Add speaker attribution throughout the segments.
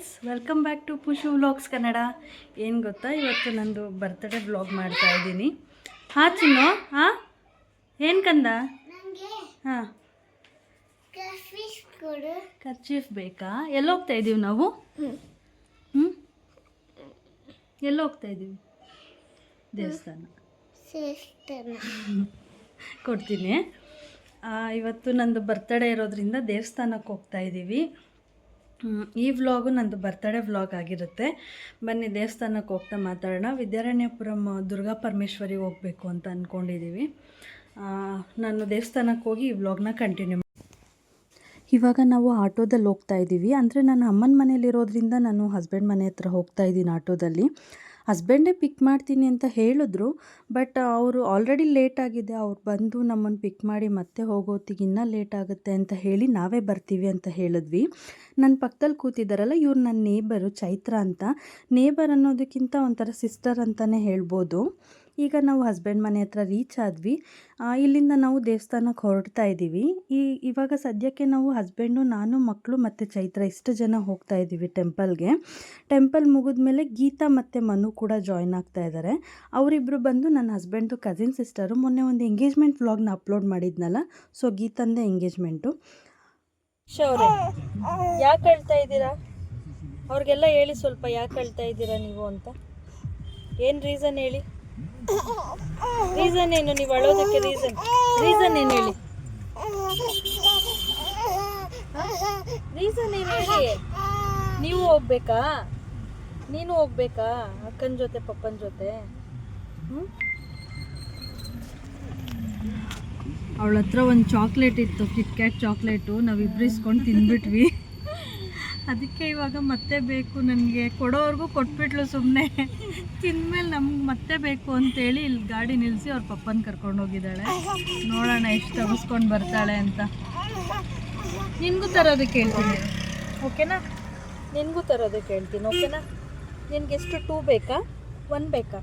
Speaker 1: Friends welcome back to Pushu vlogs Kannada ಏನು ಗೊತ್ತಾ? ಇವತ್ತು ನಂದು ಬರ್ತ್ಡೇ ವ್ಲಾಗ್ ಮಾಡ್ತಾ ಇದ್ದೀನಿ. ಹಾಂ ಚಿನ್ನು ಹಾಂ? ಏನು ಕಂದ? ಹಾಂ. ಖರ್ಚೀಫ್ ಬೇಕಾ? ಎಲ್ಲಿ ಹೋಗ್ತಾ ಇದ್ದೀವಿ ನಾವು? ಹ್ಞೂ ಎಲ್ಲಿ ಹೋಗ್ತಾ ಇದ್ದೀವಿ ದೇವಸ್ಥಾನ. ಕೊಡ್ತೀನಿ. ಇವತ್ತು ನಂದು ಬರ್ತ್ಡೇ ಇರೋದ್ರಿಂದ ದೇವಸ್ಥಾನಕ್ಕೆ ಹೋಗ್ತಾ ಇದ್ದೀವಿ ಈ ವ್ಲಾಗು ನಂದು ಬರ್ತಡೇ ವ್ಲಾಗ್ ಆಗಿರುತ್ತೆ. ಬನ್ನಿ ದೇವಸ್ಥಾನಕ್ಕೆ ಹೋಗ್ತಾ ಮಾತಾಡೋಣ. ವಿದ್ಯಾರಣ್ಯಪುರಂ, ದುರ್ಗಾ ಪರಮೇಶ್ವರಿ ಹೋಗಬೇಕು ಅಂತ ಅಂದ್ಕೊಂಡಿದ್ದೀವಿ ನಾನು ದೇವಸ್ಥಾನಕ್ಕೆ ಹೋಗಿ ಈ ವ್ಲಾಗ್ನ ಕಂಟಿನ್ಯೂ ಇವಾಗ ನಾವು ಆಟೋದಲ್ಲಿ ಹೋಗ್ತಾ ಇದ್ದೀವಿ ಅಂದರೆ ನಾನು ಅಮ್ಮನ ಮನೇಲಿರೋದ್ರಿಂದ ನಾನು ಹಸ್ಬೆಂಡ್ ಮನೆ ಹತ್ರ ಹೋಗ್ತಾ ಇದ್ದೀನಿ ಆಟೋದಲ್ಲಿ. ಹಸ್ಬೆಂಡೇ ಪಿಕ್ ಮಾಡ್ತೀನಿ ಅಂತ ಹೇಳಿದ್ರು ಬಟ್ ಅವರು ಆಲ್ರೆಡಿ ಲೇಟ್ ಆಗಿದೆ, ಅವ್ರು ಬಂದು ನಮ್ಮನ್ನು ಪಿಕ್ ಮಾಡಿ ಮತ್ತೆ ಹೋಗೋತ್ತಿಗೆ ಇನ್ನೂ ಲೇಟ್ ಆಗುತ್ತೆ ಅಂತ ಹೇಳಿ ನಾವೇ ಬರ್ತೀವಿ ಅಂತ ಹೇಳಿದ್ವಿ. ನನ್ನ ಪಕ್ಕದಲ್ಲಿ ಕೂತಿದ್ದಾರಲ್ಲ ಇವ್ರು ನನ್ನ ನೇಬರು ಚೈತ್ರ ಅಂತ. ನೇಬರ್ ಅನ್ನೋದಕ್ಕಿಂತ ಒಂಥರ ಸಿಸ್ಟರ್ ಅಂತಲೇ ಹೇಳ್ಬೋದು. ಈಗ ನಾವು ಹಸ್ಬೆಂಡ್ ಮನೆ ಹತ್ರ ರೀಚ್ ಆದ್ವಿ. ಇಲ್ಲಿಂದ ನಾವು ದೇವಸ್ಥಾನಕ್ಕೆ ಹೊರಡ್ತಾ ಇದ್ದೀವಿ ಈ, ಇವಾಗ ಸದ್ಯಕ್ಕೆ ನಾವು ಹಸ್ಬೆಂಡು ನಾನು ಮಕ್ಕಳು ಮತ್ತು ಚೈತ್ರ ಇಷ್ಟು ಜನ ಹೋಗ್ತಾ ಇದ್ದೀವಿ ಟೆಂಪಲ್ಗೆ ಟೆಂಪಲ್ ಮುಗಿದ್ಮೇಲೆ ಗೀತಾ ಮತ್ತು ಮನು ಕೂಡ ಜಾಯ್ನ್ ಆಗ್ತಾ ಇದ್ದಾರೆ ಅವರಿಬ್ಬರು ಬಂದು ನನ್ನ ಹಸ್ಬೆಂಡ್ದು ಕಸಿನ್ ಸಿಸ್ಟರು ಮೊನ್ನೆ ಒಂದು ಎಂಗೇಜ್ಮೆಂಟ್ ವ್ಲಾಗ್ನ ಅಪ್ಲೋಡ್ ಮಾಡಿದ್ನಲ್ಲ ಸೊ ಗೀತಂದೇ ಎಂಗೇಜ್ಮೆಂಟು ಶೌರ್ಯ, ಯಾಕೆ ಹೇಳ್ತಾ ಇದ್ದೀರಾ? ಅವ್ರಿಗೆಲ್ಲ ಹೇಳಿ ಸ್ವಲ್ಪ ಯಾಕೆ ಹೇಳ್ತಾ ಇದ್ದೀರಾ ನೀವು ಅಂತ? ಏನು ರೀಸನ್ ಹೇಳಿ? ರೀಸನ್ ಏನು? ನೀವು ಅಳೋದಕ್ಕೆ ರೀಸನ್ ರೀಸನ್ ಏನು ಹೇಳಿ? ರೀಸನ್ ಏನು ಹೇಳಿ? ನೀವು ಹೋಗ್ಬೇಕಾ? ನೀನು ಹೋಗ್ಬೇಕಾ? ಅಕ್ಕನ ಜೊತೆ, ಪಪ್ಪನ ಜೊತೆ? ಅವಳ ಹತ್ರ ಒಂದು ಚಾಕ್ಲೇಟ್ ಇತ್ತು ಕಿಟ್ಕ್ಯಾಟ್ ಚಾಕ್ಲೇಟು ನಾವಿಬ್ರು ಇಸ್ಕೊಂಡು ತಿಂದ್ಬಿಟ್ವಿ ಅದಕ್ಕೆ ಇವಾಗ ಮತ್ತೆ ಬೇಕು, ನನಗೆ ಕೊಡೋವರೆಗೂ ಕೊಟ್ಬಿಟ್ಲು ಸುಮ್ಮನೆ ತಿಂದ್ಮೇಲೆ ನಮ್ಗೆ ಮತ್ತೆ ಬೇಕು ಅಂತೇಳಿ ಇಲ್ಲಿ ಗಾಡಿ ನಿಲ್ಲಿಸಿ ಅವ್ರ ಪಪ್ಪನ ಕರ್ಕೊಂಡು ಹೋಗಿದ್ದಾಳೆ. ನೋಡೋಣ ಎಷ್ಟು ತಗಸ್ಕೊಂಡು ಬರ್ತಾಳೆ ಅಂತ. ನಿನಗೂ ತರೋದಕ್ಕೆ ಹೇಳ್ತೀನಿ ಓಕೆನಾ? ನಿನಗೂ ತರೋದಕ್ಕೆ ಹೇಳ್ತೀನಿ ಓಕೆನಾ? ನಿನ್ಗೆ ಎಷ್ಟು ಟೂ ಬೇಕಾ? ಒನ್ ಬೇಕಾ?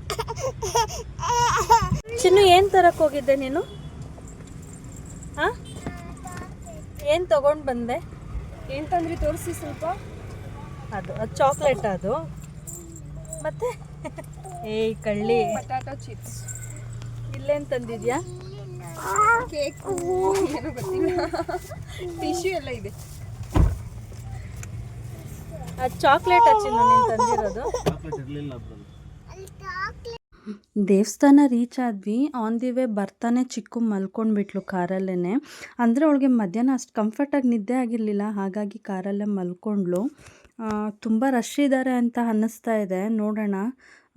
Speaker 1: ಚಿನ್ನು ಏನು ತರಕ್ಕೆ ಹೋಗಿದ್ದೆ ನೀನು? ಹಾಂ ಏನು ತಗೊಂಡು ಬಂದೆ?
Speaker 2: ಏನ್ ತಂದ್ರಿ ತೋರಿಸಿ ಸ್ವಲ್ಪ.
Speaker 1: ಅದು ಅದು ಚಾಕ್ಲೇಟ್ ಅದು. ಮತ್ತೆ? ಏಯ್ ಕಳ್ಳಿ.
Speaker 2: ಪಟಾಟೋ ಚಿಪ್ಸ್
Speaker 1: ಇಲ್ಲೇನು ತಂದಿದ್ಯಾ?
Speaker 2: ಕೇಕು. ಏನೋ ಗೊತ್ತಿಲ್ಲ. ಟಿಶ್ಯೂ ಎಲ್ಲ ಇದೆ.
Speaker 1: ಅದು ಚಾಕ್ಲೇಟ್ ಹಚ್ಚಿ ನೀನು ತಂದಿರೋದು? ದೇವಸ್ಥಾನ ರೀಚ್ ಆದ್ವಿ. ಆನ್ ದಿ ವೇ ಬರ್ತಾನೆ ಚಿಕ್ಕು ಮಲ್ಕೊಂಡ್ಬಿಟ್ಲು ಕಾರಲ್ಲೇ ಅಂದರೆ ಅವಳಿಗೆ ಮಧ್ಯಾಹ್ನ ಅಷ್ಟು ಕಂಫರ್ಟಾಗಿ ನಿದ್ದೆ ಆಗಿರಲಿಲ್ಲ. ಹಾಗಾಗಿ ಕಾರಲ್ಲೇ ಮಲ್ಕೊಂಡ್ಳು. ತುಂಬ ರಶ್ ಇದ್ದಾರೆ ಅಂತ ಅನ್ನಿಸ್ತಾ ಇದೆ. ನೋಡೋಣ,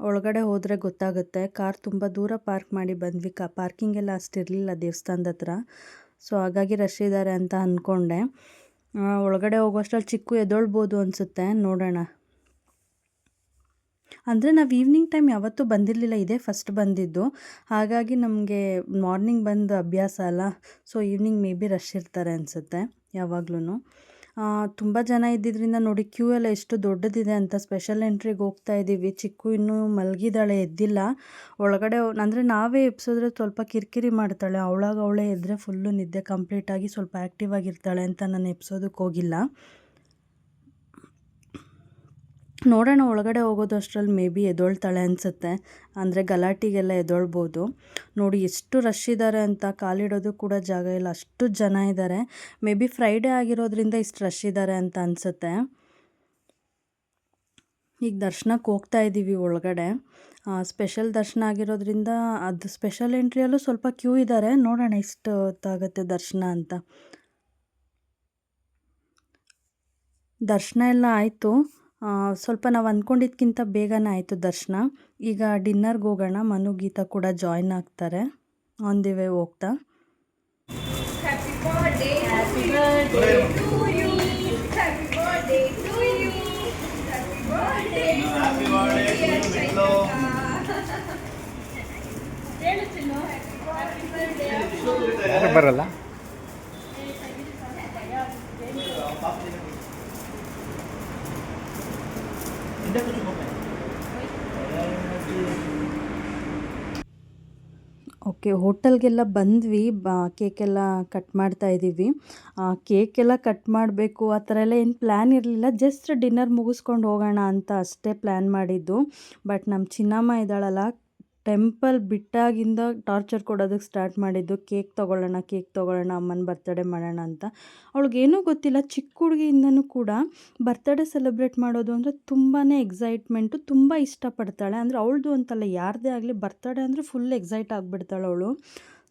Speaker 1: ಒಳಗಡೆ ಹೋದರೆ ಗೊತ್ತಾಗುತ್ತೆ. ಕಾರ್ ತುಂಬ ದೂರ ಪಾರ್ಕ್ ಮಾಡಿ ಬಂದ್ವಿ. ಕಾ ಪಾರ್ಕಿಂಗ್ ಎಲ್ಲ ಅಷ್ಟಿರಲಿಲ್ಲ ದೇವಸ್ಥಾನದ ಹತ್ರ. ಸೊ ಹಾಗಾಗಿ ರಶ್ ಇದ್ದಾರೆ ಅಂತ ಅಂದ್ಕೊಂಡೆ ಒಳಗಡೆ ಹೋಗೋಷ್ಟರಲ್ಲಿ ಚಿಕ್ಕು ಎದೊಳ್ಬೋದು ಅನಿಸುತ್ತೆ. ನೋಡೋಣ. ಅಂದರೆ ನಾವು ಈವ್ನಿಂಗ್ ಟೈಮ್ ಯಾವತ್ತೂ ಬಂದಿರಲಿಲ್ಲ, ಇದೇ ಫಸ್ಟ್ ಬಂದಿದ್ದು. ಹಾಗಾಗಿ ನಮಗೆ ಮಾರ್ನಿಂಗ್ ಬಂದು ಅಭ್ಯಾಸ ಅಲ್ಲ so evening may be rush ಇರ್ತಾರೆ ಅನಿಸುತ್ತೆ ಯಾವಾಗ್ಲೂ ತುಂಬ ಜನ ಇದ್ದಿದ್ದರಿಂದ ನೋಡಿ ಕ್ಯೂ ಎಲ್ಲ ಎಷ್ಟು ದೊಡ್ಡದಿದೆ ಅಂತ ಸ್ಪೆಷಲ್ ಎಂಟ್ರಿಗೆ ಹೋಗ್ತಾ ಇದ್ದೀವಿ. ಚಿಕ್ಕು ಇನ್ನೂ ಮಲಗಿದಾಳೆ ಎದ್ದಿಲ್ಲ. ಒಳಗಡೆ ಅಂದರೆ ನಾವೇ ಎಬ್ಸಿದ್ರೆ ಸ್ವಲ್ಪ ಕಿರಿಕಿರಿ ಮಾಡ್ತಾಳೆ. ಅವಳಾಗ ಅವಳೇ ಎದ್ದರೆ ಫುಲ್ಲು ನಿದ್ದೆ ಕಂಪ್ಲೀಟಾಗಿ ಸ್ವಲ್ಪ ಆ್ಯಕ್ಟಿವ್ ಆಗಿರ್ತಾಳೆ ಅಂತ ನಾನು ಎಬ್ಸೋದಕ್ಕೆ ಹೋಗಿಲ್ಲ. ನೋಡೋಣ ಒಳಗಡೆ ಹೋಗೋದು ಅಷ್ಟರಲ್ಲಿ ಮೇ ಬಿ ಎದ್ದೊಳ್ತಾಳೆ ಅನಿಸುತ್ತೆ. ಅಂದರೆ ಗಲಾಟಿಗೆಲ್ಲ ಎದ್ದೊಳ್ಬೋದು ನೋಡಿ ಎಷ್ಟು ರಶ್ ಇದ್ದಾರೆ ಅಂತ ಕಾಲಿಡೋದು ಕೂಡ ಜಾಗ ಇಲ್ಲ. ಅಷ್ಟು ಜನ ಇದ್ದಾರೆ ಮೇ ಬಿ ಫ್ರೈಡೇ ಆಗಿರೋದ್ರಿಂದ ಇಷ್ಟು ರಶ್ ಇದ್ದಾರೆ ಅಂತ ಅನಿಸುತ್ತೆ. ಈಗ ದರ್ಶನಕ್ಕೆ ಹೋಗ್ತಾ ಇದ್ದೀವಿ ಒಳಗಡೆ. ಸ್ಪೆಷಲ್ ದರ್ಶನ ಆಗಿರೋದ್ರಿಂದ ಅದು ಸ್ಪೆಷಲ್ ಎಂಟ್ರಿಯಲ್ಲೂ ಸ್ವಲ್ಪ ಕ್ಯೂ ಇದ್ದಾರೆ ನೋಡೋಣ ಇಷ್ಟು ಹೊತ್ತಾಗುತ್ತೆ ದರ್ಶನ ಅಂತ. ದರ್ಶನ ಎಲ್ಲ ಆಯಿತು. ಸ್ವಲ್ಪ ನಾವು ಅಂದ್ಕೊಂಡಿದ್ಕಿಂತ ಬೇಗನೆ ಆಯಿತು ದರ್ಶನ. ಈಗ ಡಿನ್ನರ್ಗೆ ಹೋಗೋಣ. ಮನು ಗೀತಾ ಕೂಡ ಜಾಯ್ನ್ ಆಗ್ತಾರೆ. ಆನ್ ದಿ ವೇ ಹೋಗ್ತಾ.
Speaker 2: ಹ್ಯಾಪಿ
Speaker 1: ಕೆ ಹೋಟೆಲ್ಗೆಲ್ಲ ಬಂದ್ವಿ, ಬ, ಕೇಕೆಲ್ಲ ಕಟ್ ಮಾಡ್ತಾ ಇದ್ದೀವಿ. ಕೇಕೆಲ್ಲ ಕಟ್ ಮಾಡಬೇಕು, ಆ ಥರ ಎಲ್ಲ ಏನು ಪ್ಲ್ಯಾನ್ ಇರಲಿಲ್ಲ. ಜಸ್ಟ್ ಡಿನ್ನರ್ ಮುಗಿಸ್ಕೊಂಡು ಹೋಗೋಣ ಅಂತ ಅಷ್ಟೇ ಪ್ಲ್ಯಾನ್ ಮಾಡಿದ್ದು. ಬಟ್ ನಮ್ಮ ಚಿನ್ನಮ್ಮ ಇದ್ದಾಳಲ್ಲ ಟೆಂಪಲ್ ಬಿಟ್ಟಾಗಿಂದ ಟಾರ್ಚರ್ ಕೊಡೋದಕ್ಕೆ ಸ್ಟಾರ್ಟ್ ಮಾಡಿದ್ದು, ಕೇಕ್ ತೊಗೊಳ್ಳೋಣ ಕೇಕ್ ತೊಗೊಳ್ಳೋಣ, ಅಮ್ಮನ ಬರ್ತಡೇ ಮಾಡೋಣ ಅಂತ. ಅವಳಿಗೇನೂ ಗೊತ್ತಿಲ್ಲ, ಚಿಕ್ಕ ಹುಡುಗಿಯಿಂದನೂ ಕೂಡ ಬರ್ತಡೇ ಸೆಲೆಬ್ರೇಟ್ ಮಾಡೋದು ಅಂದರೆ ತುಂಬಾ ಎಕ್ಸೈಟ್ಮೆಂಟು ತುಂಬ ಇಷ್ಟಪಡ್ತಾಳೆ. ಅಂದರೆ ಅವಳದು ಅಂತಲ್ಲ, ಯಾರದೇ ಆಗಲಿ ಬರ್ತಡೇ ಅಂದರೆ ಫುಲ್ ಎಕ್ಸೈಟ್ ಆಗಿಬಿಡ್ತಾಳೆ ಅವಳು.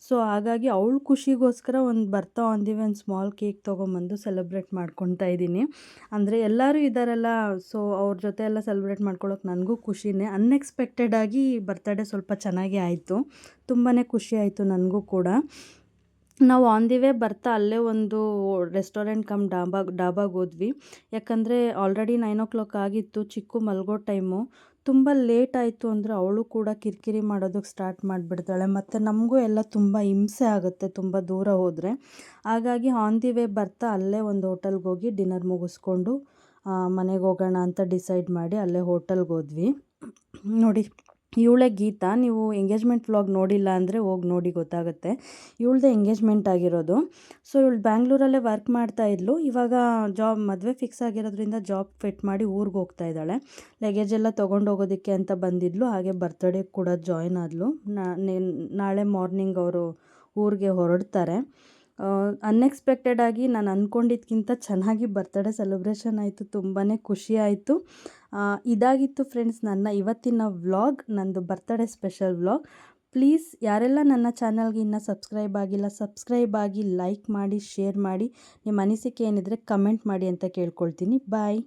Speaker 1: ಸೊ ಹಾಗಾಗಿ ಅವಳ ಖುಷಿಗೋಸ್ಕರ ಒಂದು ಬರ್ತಾ ಒಂದಿವೆ ಒಂದು ಸ್ಮಾಲ್ ಕೇಕ್ ತೊಗೊಂಬಂದು ಸೆಲೆಬ್ರೇಟ್ ಮಾಡ್ಕೊತಾ ಇದ್ದೀನಿ. ಅಂದರೆ ಎಲ್ಲರೂ ಇದ್ದಾರಲ್ಲ ಸೊ ಅವ್ರ ಜೊತೆ ಎಲ್ಲ ಸೆಲೆಬ್ರೇಟ್ ಮಾಡ್ಕೊಳ್ಳೋಕೆ ನನಗೂ ಖುಷಿನೇ. ಅನ್ಎಕ್ಸ್ಪೆಕ್ಟೆಡಾಗಿ ಬರ್ತಡೇ ಸ್ವಲ್ಪ ಚೆನ್ನಾಗಿ ಆಯಿತು. ತುಂಬಾ ಖುಷಿ ಆಯಿತು ನನಗೂ ಕೂಡ. ನಾವು ಆನ್ ದಿ ವೇ ಬರ್ತಾ ಅಲ್ಲೇ ಒಂದು ರೆಸ್ಟೋರೆಂಟ್ ಕಮ್ ಡಾಬಾ, ಡಾಬಾಗೆ ಹೋದ್ವಿ. ಯಾಕಂದರೆ ಆಲ್ರೆಡಿ ನೈನ್ ಓ ಕ್ಲಾಕ್ ಆಗಿತ್ತು, ಚಿಕ್ಕು ಮಲಗೋ ಟೈಮು ತುಂಬ ಲೇಟ್ ಆಯಿತು ಅಂದರೆ ಅವಳು ಕೂಡ ಕಿರಿಕಿರಿ ಮಾಡೋದಕ್ಕೆ ಸ್ಟಾರ್ಟ್ ಮಾಡಿಬಿಡ್ತಾಳೆ. ಮತ್ತು ನಮಗೂ ಎಲ್ಲ ತುಂಬ ಹಿಂಸೆ ಆಗುತ್ತೆ, ತುಂಬ ದೂರ ಹೋದರೆ. ಹಾಗಾಗಿ ಆನ್ ದಿ ವೇ ಬರ್ತಾ ಅಲ್ಲೇ ಒಂದು ಹೋಟೆಲ್ಗೆ ಹೋಗಿ ಡಿನ್ನರ್ ಮುಗಿಸ್ಕೊಂಡು ಮನೆಗೆ ಹೋಗೋಣ ಅಂತ ಡಿಸೈಡ್ ಮಾಡಿ ಅಲ್ಲೇ ಹೋಟೆಲ್ಗೆ ಹೋದ್ವಿ. ನೋಡಿ ಇವಳೇ ಗೀತಾ, ನೀವು ಎಂಗೇಜ್ಮೆಂಟ್ ವ್ಲಾಗ್ ನೋಡಿಲ್ಲ ಅಂದರೆ ಹೋಗಿ ನೋಡಿ, ಗೊತ್ತಾಗುತ್ತೆ. ಇವಳದೇ ಎಂಗೇಜ್ಮೆಂಟ್ ಆಗಿರೋದು. ಸೊ ಇವಳು ಬ್ಯಾಂಗ್ಳೂರಲ್ಲೇ ವರ್ಕ್ ಮಾಡ್ತಾ ಇದ್ಲು. ಇವಾಗ ಜಾಬ್ ಮದುವೆ ಫಿಕ್ಸ್ ಆಗಿರೋದ್ರಿಂದ ಜಾಬ್ ಫಿಟ್ ಮಾಡಿ ಊರಿಗೆ ಹೋಗ್ತಾ ಇದ್ದಾಳೆ. ಲಗೇಜ್ ಎಲ್ಲ ತೊಗೊಂಡು ಹೋಗೋದಕ್ಕೆ ಅಂತ ಬಂದಿದ್ಲು. ಹಾಗೆ ಬರ್ತ್ಡೇ ಕೂಡ ಜಾಯ್ನ್ ಆದಳು ನಾಳೆ ಮಾರ್ನಿಂಗ್ ಅವರು ಊರಿಗೆ ಹೊರಡ್ತಾರೆ. ಅನ್ಎಕ್ಸ್ಪೆಕ್ಟೆಡ್ ಆಗಿ ನಾನು ಅಂದ್ಕೊಂಡಿದ್ಕಿಂತ ಚೆನ್ನಾಗಿ ಬರ್ತ್ಡೇ ಸೆಲೆಬ್ರೇಷನ್ ಆಯಿತು. ತುಂಬಾ ಖುಷಿ ಆಯಿತು. ಇದಾಗಿತ್ತು ಫ್ರೆಂಡ್ಸ್ ನನ್ನ ಇವತ್ತಿನ ವ್ಲಾಗ್ ನಂದು ಬರ್ತ್ಡೇ ಸ್ಪೆಷಲ್ ವ್ಲಾಗ್ ಪ್ಲೀಸ್ ಯಾರೆಲ್ಲ ನನ್ನ ಚಾನಲ್ಗೆ ಇನ್ನೂ ಸಬ್ಸ್ಕ್ರೈಬ್ ಆಗಿಲ್ಲ ಸಬ್ಸ್ಕ್ರೈಬ್ ಆಗಿ ಲೈಕ್ ಮಾಡಿ ಶೇರ್ ಮಾಡಿ, ನಿಮ್ಮ ಅನಿಸಿಕೆ ಏನಿದ್ರೆ ಕಮೆಂಟ್ ಮಾಡಿ ಅಂತ ಕೇಳ್ಕೊಳ್ತೀನಿ. ಬಾಯ್